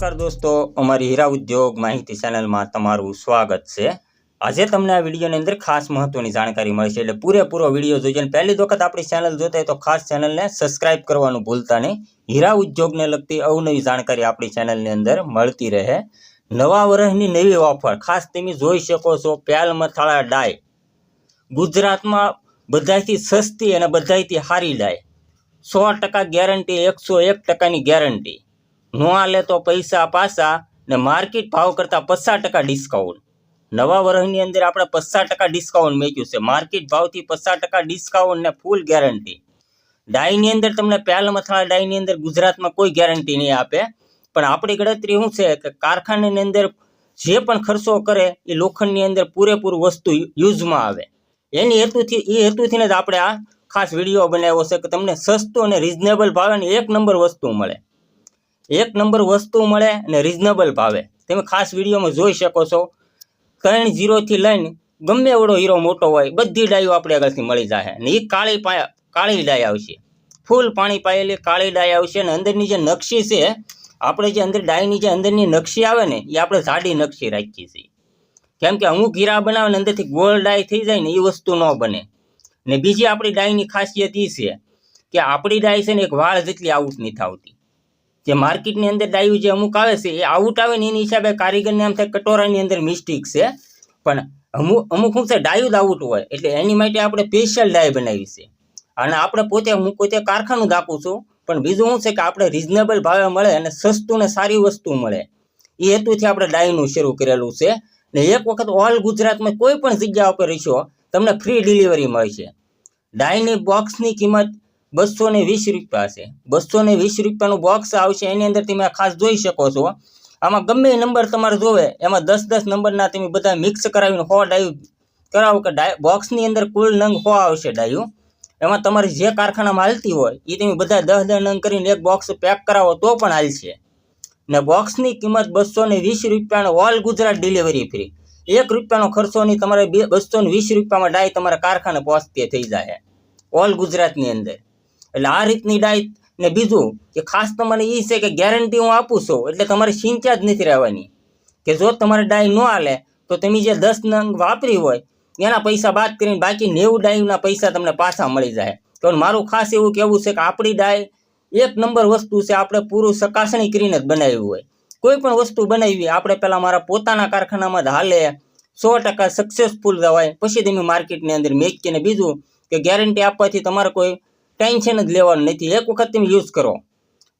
નમસ્કાર દોસ્તો, અમારી હીરા ઉદ્યોગ માહિતી ચેનલમાં તમારું સ્વાગત છે. આજે તમને આ વિડીયોની અંદર ખાસ મહત્વની જાણકારી મળશે એટલે પૂરેપૂરો વીડિયો જોઈજો અને પહેલી વખત આપણી ચેનલ જોતા તો ખાસ ચેનલને સબસ્ક્રાઇબ કરવાનું ભૂલતા નહીં. હીરા ઉદ્યોગને લગતી અવનવી જાણકારી આપણી ચેનલની અંદર મળતી રહે. નવા વર્ષની નવી ઓફર, ખાસ તમે જોઈ શકો છો પ્યાલ મથાળા ડાય. ગુજરાતમાં બધાથી સસ્તી અને બધાથી સારી ડાય. સો ટકા ગેરંટી, એકસો એક ટકાની ગેરંટી. નો આલે તો પૈસા પાસા ને માર્કેટ ભાવ કરતાં પચાસ ટકા ડિસ્કાઉન્ટ નવા વર્ષની અંદર આપણે પચાસ ટકા ડિસ્કાઉન્ટ મેક્યું છે. માર્કેટ ભાવથી પચાસ ટકા ડિસ્કાઉન્ટ ને ફૂલ ગેરંટી ડાયની અંદર તમને પહેલ મથાળા ડાયની અંદર ગુજરાતમાં કોઈ ગેરંટી નહીં આપે. પણ આપણી ગણતરી શું છે કે કારખાનાની અંદર જે પણ ખર્ચો કરે એ લોખંડની અંદર પૂરેપૂરું વસ્તુ યુઝમાં આવે. એની હેતુથી, એ હેતુથી જ આપણે આ ખાસ વીડિયો બનાવ્યો છે કે તમને સસ્તું અને રિઝનેબલ ભાવે એક નંબર વસ્તુ મળે. એક નંબર વસ્તુ મળે અને રિઝનેબલ ભાવે. તમે ખાસ વિડીયોમાં જોઈ શકો છો. ત્રણ જીરોથી લઈને ગમે એવડો હીરો મોટો હોય, બધી ડાયો આપણે આગળથી મળી જાય અને એ કાળી કાળી ડાય આવશે. ફૂલ પાણી પાયેલી કાળી ડાય આવશે અને અંદરની જે નકશી છે, આપણે જે અંદર ડાયની જે અંદરની નકશી આવે ને એ આપણે જાડી નકશી રાખીએ છીએ. કેમ કે અમુક હીરા બનાવે ને અંદરથી ગોળ ડાય થઈ જાય ને એ વસ્તુ ન બને. ને બીજી આપણી ડાયની ખાસિયત એ છે કે આપણી ડાય છે ને એક વાળ જેટલી આઉટ નથી થતી જે માર્કેટની અંદર ડાયું જે અમુક આવે છે, એ આઉટ આવે ને એની હિસાબે કારીગરને આમ થાય કટોરાની અંદર મિસ્ટેક છે. પણ અમુક અમુક શું છે, ડાયું જ આઉટ હોય, એટલે એની માટે આપણે સ્પેશિયલ ડાય બનાવી છે. અને આપણે પોતે, હું પોતે કારખાનું દાખું છું, પણ બીજું શું છે કે આપણે રિઝનેબલ ભાવે મળે અને સસ્તું ને સારી વસ્તુ મળે. એ હેતુથી આપણે ડાયનું શરૂ કરેલું છે. ને એક વખત ઓલ ગુજરાતમાં કોઈ પણ જગ્યા ઉપર રહીશો તમને ફ્રી ડિલિવરી મળશે. ડાયની બોક્સની કિંમત બસો ને વીસ રૂપિયા છે. બસો ને વીસ રૂપિયાનું બોક્સ આવશે, એની અંદર તમે ખાસ જોઈ શકો છો. આમાં ગમે નંબર તમારે જોવે, એમાં દસ દસ નંબરના તમે બધા મિક્સ કરાવીને હો ડાયું. કરાવો કે ડાય બોક્સની અંદર કુલ નંગ હો આવશે ડાયું. એમાં તમારી જે કારખાનામાં હાલતી હોય એ તમે બધા દસ દસ નંગ કરીને એક બોક્સ પેક કરાવો તો પણ હાલશે. ને બોક્સની કિંમત બસો ને વીસ રૂપિયાનો ઓલ ગુજરાત ડિલિવરી ફ્રી એક રૂપિયાનો ખર્ચો નહીં, તમારે બે બસો ને વીસ રૂપિયામાં ડાય તમારા કારખાને પહોંચતી થઈ જાય ઓલ ગુજરાતની અંદર. એટલે આ રીતની ડાય ને બીજું કે ખાસ તમારે એ છે કે ગેરંટી હું આપું છું, એટલે તમારે સિંચા જ નથી રહેવાની. કે જો તમારે ડાય ન હાલે, તો તમે જે દસ નંગ વાપરી હોય, એના પૈસા બાદ કરીને બાકી નેવું ડાયના પૈસા તમને પાછા મળી જાય. તો મારું ખાસ એવું કહેવું છે કે આપણી ડાય એક નંબર વસ્તુ છે આપણે પૂરું ચકાસણી કરીને જ બનાવ્યું હોય. કોઈ પણ વસ્તુ બનાવી, આપણે પહેલાં મારા પોતાના કારખાનામાં જ હાલે, સો ટકા સક્સેસફુલ રહેવાય પછી તમે માર્કેટની અંદર મેચીને બીજું કે ગેરંટી આપવાથી તમારે કોઈ ટેન્શન જ લેવાનું નથી એક વખત તમે યુઝ કરો.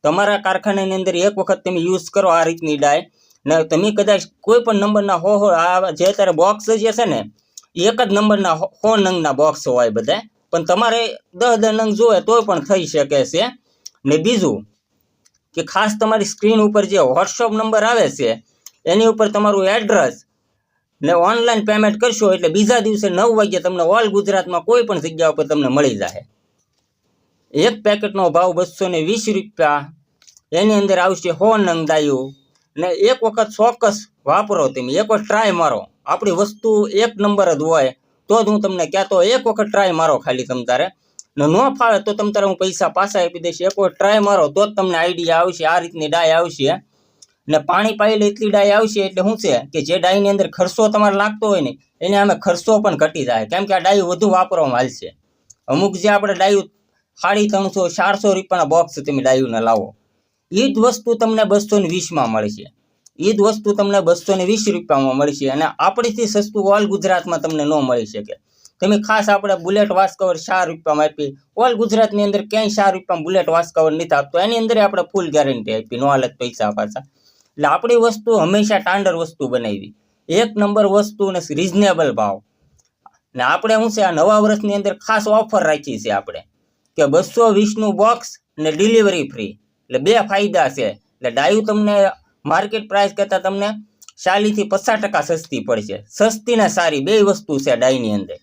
તમારા કારખાનાની અંદર એક વખત તમે યુઝ કરો આ રીતની ડાય. ને તમે કદાચ કોઈ પણ નંબરના હો હો, આ જે અત્યારે બોક્સ જે છે ને, એક જ નંબરના હો નંગના બોક્સ હોય બધા. પણ તમારે દસ દસ નંગ જોવે તોય પણ થઈ શકે છે. ને બીજું, કે ખાસ તમારી સ્ક્રીન ઉપર જે વોટ્સઅપ નંબર આવે છે, એની ઉપર તમારું એડ્રેસ ને ઓનલાઈન પેમેન્ટ કરશો એટલે બીજા દિવસે નવ વાગ્યે તમને ઓલ ગુજરાતમાં કોઈ પણ જગ્યા ઉપર તમને મળી જાય એક પેકેટનો ભાવ બસો ને વીસ રૂપિયા. એની અંદર આવશે હો નંગદાયું ને એક વખત ચોક્કસ વાપરો તમે. એક વખત ટ્રાય મારો. આપણી વસ્તુ એક નંબર જ હોય, તો જ હું તમને કહેતો એક વખત ટ્રાય મારો ખાલી તમ તારે. ને ન ફાવે તો તમ તારે હું પૈસા પાછા આપી દઈશ. એક વખત ટ્રાય મારો, તો જ તમને આઈડિયા આવશે, આ રીતની ડાય આવશે. ને પાણી પાયેલી એટલી ડાય આવશે, એટલે શું છે કે જે ડાયની અંદર ખર્ચો તમારે લાગતો હોય ને, એને અમે ખર્ચો પણ ઘટી જાય. કેમ કે આ ડાયું વધુ વાપરવામાં હાલશે અમુક જે આપણે ડાયું સાડી ત્રણસો, ચારસો રૂપિયાના બોક્સ તમે ડાયુને લાવો. એ જ વસ્તુ તમને બસો ને વીસમાં મળશે એ જ વસ્તુ તમને બસો ને વીસ રૂપિયામાં મળશે અને આપણીથી સસ્તું ઓલ ગુજરાતમાં તમને ન મળી શકે. તમે ખાસ આપણે બુલેટ વાસ કવર ચાર રૂપિયામાં આપી, ઓલ ગુજરાતની અંદર ક્યાંય ચાર રૂપિયામાં બુલેટ વાસ કવર નથી આપતો. એની અંદર આપણે ફૂલ ગેરંટી આપી, નો હાલત પૈસા પાછા. એટલે આપણી વસ્તુ હંમેશા ટાંડર વસ્તુ બનાવી. એક નંબર વસ્તુ ને રિઝનેબલ ભાવ. ને આપણે શું છે, આ નવા વર્ષની અંદર ખાસ ઓફર રાખી છે આપણે. કે બસો વીસનું બોક્સ ને ડિલિવરી ફ્રી એટલે બે ફાયદા છે. એટલે ડાયું તમને માર્કેટ પ્રાઇસ કરતાં તમને ચાલીસથી પચાસ ટકા સસ્તી પડશે. સસ્તી ને સારી બે વસ્તુ છે ડાયની અંદર.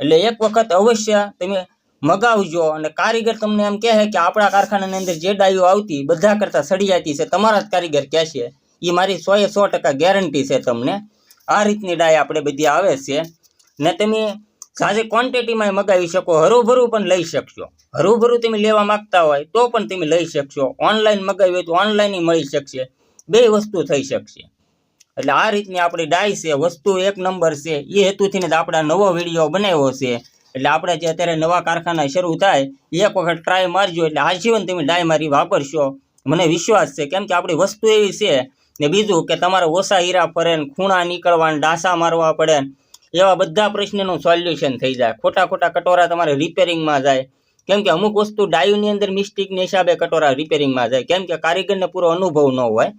એટલે એક વખત અવશ્ય તમે મગાવજો અને કારીગર તમને એમ કહે કે આપણા કારખાનાની અંદર જે ડાયો આવતી બધા કરતાં સળિયાતી છે, તમારા જ કારીગર કહેશે એ મારી સોએ સો ટકા ગેરંટી છે તમને. આ રીતની ડાય આપણે બધી આવે છે. ને તમે સાજે ક્વોન્ટિટીમાં મગાવી શકો, હરુભરું પણ લઈ શકશો. હરુભરું તમે લેવા માંગતા હોય તો પણ તમે લઈ શકશો. ઓનલાઈન મગાવી હોય તો ઓનલાઈન મળી શકશે. બે વસ્તુ થઈ શકશે. એટલે આ રીતની આપણી ડાય છે, વસ્તુ એક નંબર છે. એ હેતુથી જ આપણે નવો વીડિયો બનાવ્યો છે. એટલે આપણે જે અત્યારે નવા કારખાના શરૂ થાય એક વખત ટ્રાય મારજો. એટલે આજીવન તમે ડાય મારી વાપરશો. મને વિશ્વાસ છે. કેમ કે આપણી વસ્તુ એવી છે ને બીજું કે તમારે ઓછા હીરા ફરે ને ખૂણા નીકળવા ને ડાસા મારવા પડે ને એવા બધા પ્રશ્નનું સોલ્યુશન થઈ જાય. ખોટા ખોટા કટોરા તમારે રિપેરિંગમાં જાય. કેમ કે અમુક વસ્તુ ડાયુની અંદર મિસ્ટેકને હિસાબે કટોરા રિપેરિંગમાં જાય. કેમ કે કારીગરને પૂરો અનુભવ ન હોય.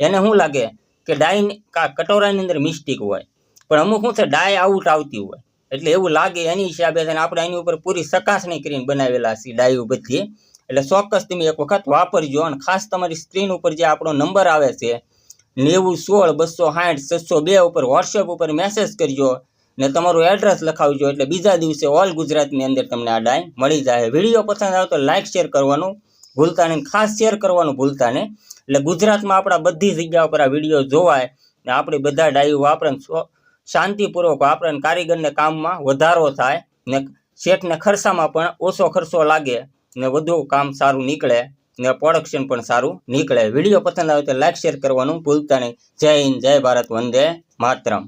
એને શું લાગે? કે ડાય કા કટોરાની અંદર મિસ્ટેક હોય. પણ અમુક શું છે? ડાય આઉટ આવતી હોય. એટલે એવું લાગે એની હિસાબે છે આપણે એની ઉપર પૂરી ચકાસણી કરીને બનાવેલા છે ડાયું બધી. એટલે ચોક્કસ તમે એક વખત વાપરજો અને ખાસ તમારી સ્ક્રીન ઉપર જે આપણો નંબર આવે છે, નેવું, સોળ, બસો સાઠ, છસો બે ઉપર વોટ્સએપ ઉપર મેસેજ કરજો. ને તમારું એડ્રેસ લખાવજો એટલે બીજા દિવસે ઓલ ગુજરાતની અંદર તમને આ ડાય મળી જાય. વીડિયો પસંદ આવે તો લાઇક શેર કરવાનું ભૂલતા નહીં. ખાસ શેર કરવાનું ભૂલતા નહીં. એટલે ગુજરાતમાં આપણા બધી જગ્યા ઉપર આ વીડિયો જોવાય ને આપણે બધા ડાયું વાપરણ શાંતિપૂર્વક વાપરણ કારીગરને કામમાં વધારો થાય ને શેઠને ખર્ચામાં પણ ઓછો ખર્ચો લાગે ને વધુ કામ સારું નીકળે ને પ્રોડક્શન પણ સારું નીકળે. વીડિયો પસંદ આવે તો લાઇક શેર કરવાનું ભૂલતા નહીં. જય હિન્દ, જય ભારત, વંદે માતરમ.